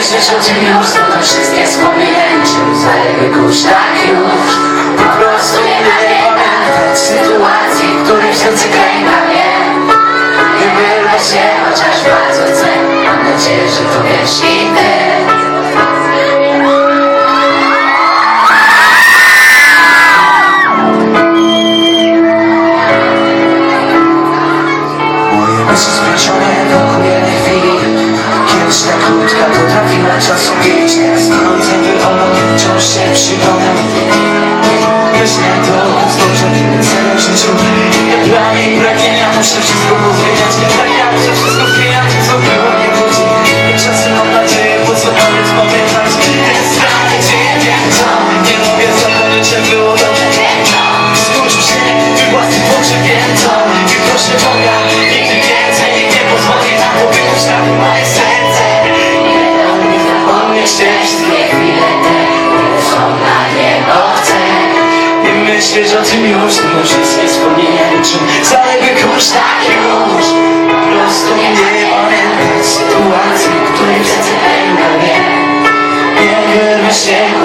tym już, to to wszystkie wspomnienia niczym zaległy kurz Tak już, po prostu nie pamiętać Sytuacji, w której serce kręga mnie. Nie wyrwę się, chociaż bardzo chcę. Mam nadzieję, że to wiesz i ty. Moje myśli splecione wokół jednej chwili. Kiedyś ta krótka potrafiła czasu bić Teraz ginące wywołą wciąż się przypomnę Myślę to celem w życiu. Nie plany i pragnienia muszę wszystko pozmieniać Tak jak że wszystko zmieniam to co było nie budzi I czasem mam nadzieję po co koniec pamiętać Ten strach gdzie co Nie lubię zapomnieć jak było dobrze Skończył się we własnym pogrzebieńcą I proszę Boga nigdy więcej nie pozwoli na to by świeżącym już mężczyzn wspomnienia niczym Zaległy kurz tak już Po prostu nie orientuję sytuacji, której chcę pękać Nie wyrwę się